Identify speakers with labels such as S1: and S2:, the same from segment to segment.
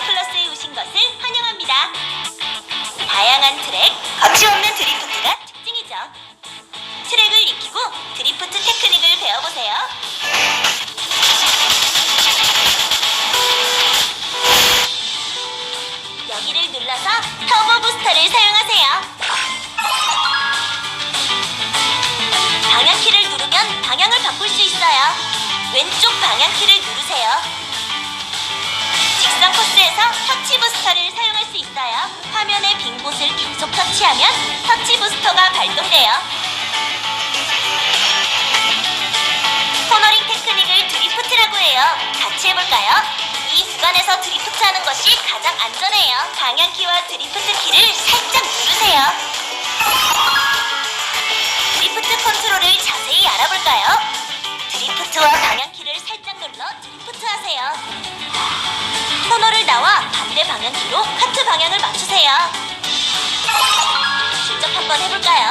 S1: 플러스에 오신 것을 환영합니다. 다양한 트랙, 각종 왼쪽 방향 키를 누르세요. 직선 코스에서 터치 부스터를 사용할 수 있어요. 화면의 빈 곳을 계속 터치하면 터치 부스터가 발동돼요. 코너링 테크닉을 드리프트라고 해요. 같이 해볼까요? 이 구간에서 드리프트 하는 것이 가장 안전해요. 방향키와 드리프트 키를 살짝 누르세요. 드리프트 컨트롤을 자세히 알아볼까요? 방향키로 카트 방향을 맞추세요. 직접 한번 해볼까요?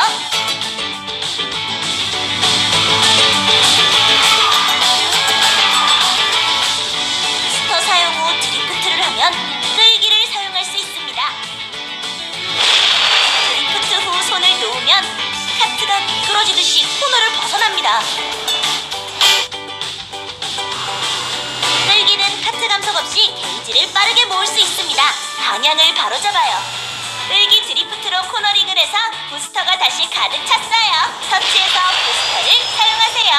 S1: 방향을 바로잡아요. 끌기 드리프트로 코너링을 해서 부스터가 다시 가득 찼어요. 터치해서 부스터를 사용하세요.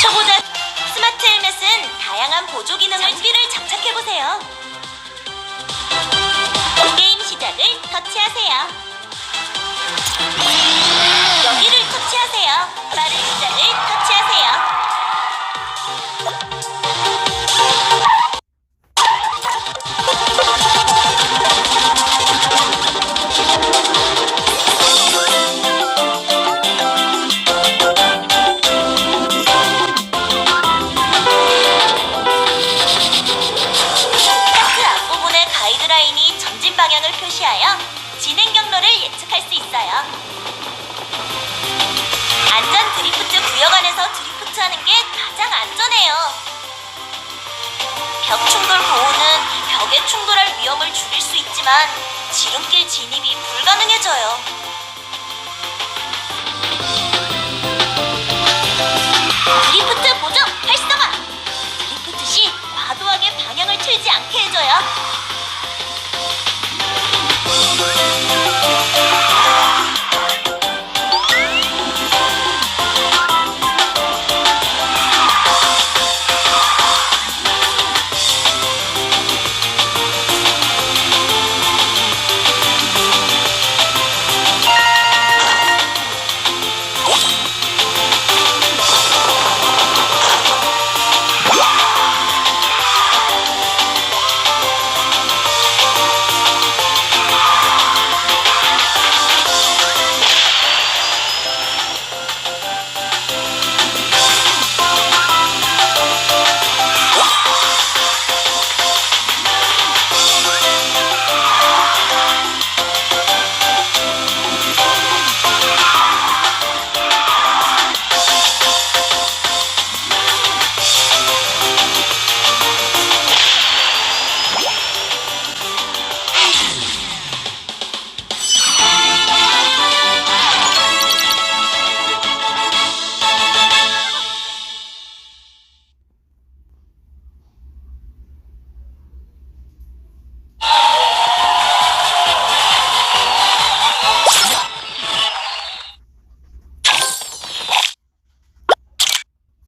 S1: 초보자 스마트 헬멧은 다양한 보조 기능을 장비를 장착해 보세요. 게임 시작을 터치하세요. 진행 경로를 예측할 수 있어요. 안전 드리프트 구역 안에서 드리프트 하는 게 가장 안전해요. 벽 충돌 보호는 벽에 충돌할 위험을 줄일 수 있지만 지름길 진입이 불가능해져요.